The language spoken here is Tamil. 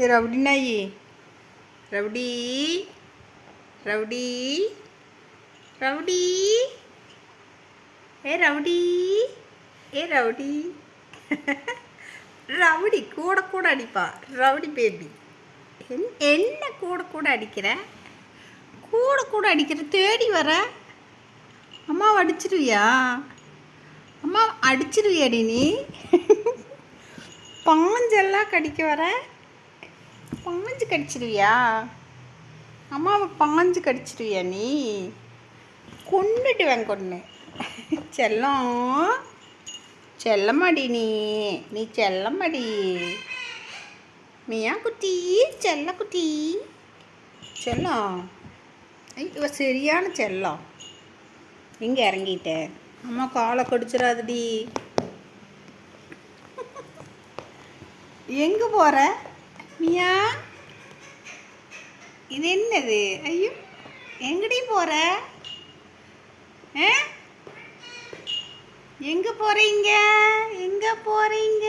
ஏ ரவுடி ரவுடி. ரவுடி. ரவுடி. ஏ ரவுடி. ஏ ரவுடி. ரவுடி கூட கூட அடிப்பா. ரவுடி பேபி என் என்ன கூட கூட அடிக்கிற? கூட கூட அடிக்கிற தேடி வர. அம்மாவை அடிச்சிருவியா? அம்மா அடிச்சிருவியாடி நீ? பாஞ்செல்லாம் கடிக்க வர. பாஞ்சு கடிச்சிருவியா? அம்மாவை பாஞ்சு கடிச்சிருவியா நீ? கொன்னுட்டுவேன் கொன்று செல்லம். செல்லமாடி நீ. நீ செல்லமாடி மியா குட்டி செல்ல குட்டி. செல்லம். இவ சரியான செல்லம். இங்கே இறங்கிட்ட? அம்மா காலை கடிச்சிடாதடி. எங்கே போகிற மியா? இது என்னது? ஐயோ எங்கடி போகிற ஆ? எங்கே போகிறீங்க எங்கே போகிறீங்க